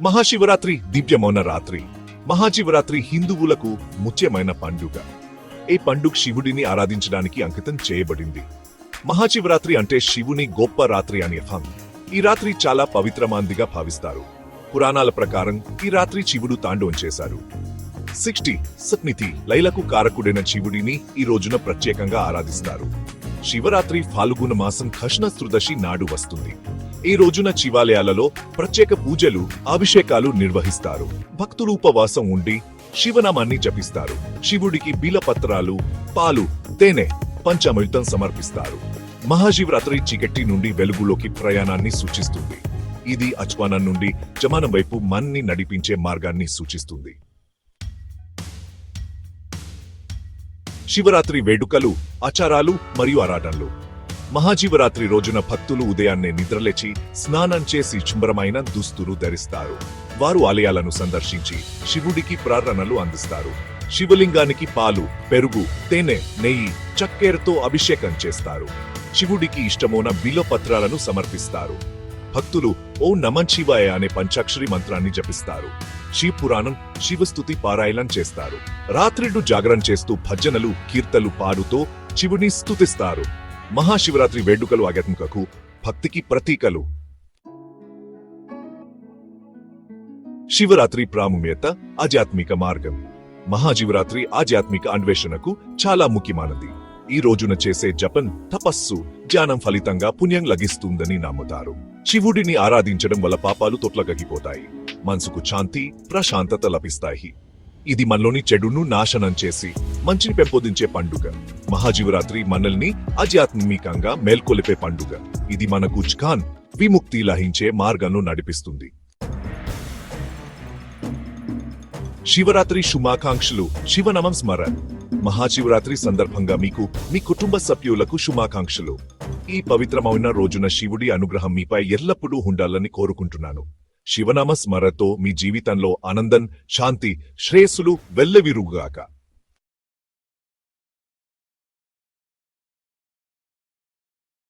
మహాశివరాత్రి దివ్యమౌన రాత్రి. మహాశివరాత్రి హిందువులకు ముఖ్యమైన పండుగ. ఈ పండుగ శివుడిని ఆరాధించడానికి అంకితం చేయబడింది. మహాశివరాత్రి అంటే శివుని గొప్ప రాత్రి అని అర్థం. ఈ రాత్రి చాలా పవిత్రమాందిగా భావిస్తారు. పురాణాల ప్రకారం ఈ రాత్రి శివుడు తాండవం చేశారు. సిక్స్టీ సత్నితి లైలకు కారకుడైన శివుడిని ఈ రోజున ప్రత్యేకంగా ఆరాధిస్తారు. శివరాత్రి ఫాల్గుణ మాసం కష్ణ తృదశి నాడు వస్తుంది. ఈ రోజున శివాలయాలలో ప్రత్యేక పూజలు అభిషేకాలు నిర్వహిస్తారు. భక్తులు ఉపవాసం ఉండి శివనామాన్ని జపిస్తారు. శివుడికి బిలపత్రాలు పాలు తేనె పంచామృతం సమర్పిస్తారు. మహాశివరాత్రి చీకటి నుండి వెలుగులోకి ప్రయాణాన్ని సూచిస్తుంది. ఇది అచ్వానం నుండి జమానం వైపు మన్ని నడిపించే మార్గాన్ని సూచిస్తుంది. శివరాత్రి వేడుకలు ఆచారాలు మరియు ఆరాటంలు మహాశివరాత్రి రోజున భక్తులు ఉదయాన్నే నిద్రలేచి స్నానం చేసి శుభ్రమైన దుస్తులు ధరిస్తారు. వారు ఆలయాలను సందర్శించి శివుడికి ప్రార్థనలు అందిస్తారు. శివలింగానికి పాలు పెరుగు తేనె నెయ్యి చక్కెరతో అభిషేకం చేస్తారు. శివుడికి ఇష్టమైన బిలోపత్రాలను సమర్పిస్తారు. భక్తులు ఓ నమన్ శివాయ అనే పంచాక్షరి మంత్రాన్ని జపిస్తారు. శివ పురాణం శివస్థుతి పారాయణం చేస్తారు. రాత్రిడు జాగరణ చేస్తూ భజనలు కీర్తలు పాడుతూ శివుని స్థుతిస్తారు మహాశివరాత్రి వేడుకలు ఆధ్యాత్మికకు భక్తికి ప్రతీకలు. శివరాత్రి ప్రాముఖ్యత ఆధ్యాత్మిక మార్గం. మహాశివరాత్రి ఆధ్యాత్మిక అన్వేషణకు చాలా ముఖ్యమైనది. ఈ రోజున చేసే జపన్ తపస్సు ధ్యానం ఫలితంగా పుణ్యం లభిస్తుందని నమ్ముతారు. శివుడిని ఆరాధించడం వల్ల పాపాలు తొట్లగగిపోతాయి. మనసుకు శాంతి ప్రశాంతత లభిస్తాయి. ఇది మనలోని చెడును నాశనం చేసి మంచిని పెంపొందించే పండుగ. మహాశివరాత్రి మనల్ని ఆధ్యాత్మికంగా మేల్కొలిపే పండుగ. ఇది మన గుజ్ఖాన్ విముక్తి లహించే మార్గంలో నడిపిస్తుంది. శివరాత్రి శుభాకాంక్షలు. శివనమం స్మరణ మహాశివరాత్రి సందర్భంగా మీకు మీ కుటుంబ సభ్యులకు శుభాకాంక్షలు. ఈ పవిత్రమైన రోజున శివుడి అనుగ్రహం మీపై ఎల్లప్పుడూ ఉండాలని కోరుకుంటున్నాను. శివనామ స్మరతో మీ జీవితంలో ఆనందం శాంతి శ్రేయస్సులు వెల్లవిరుగుగాక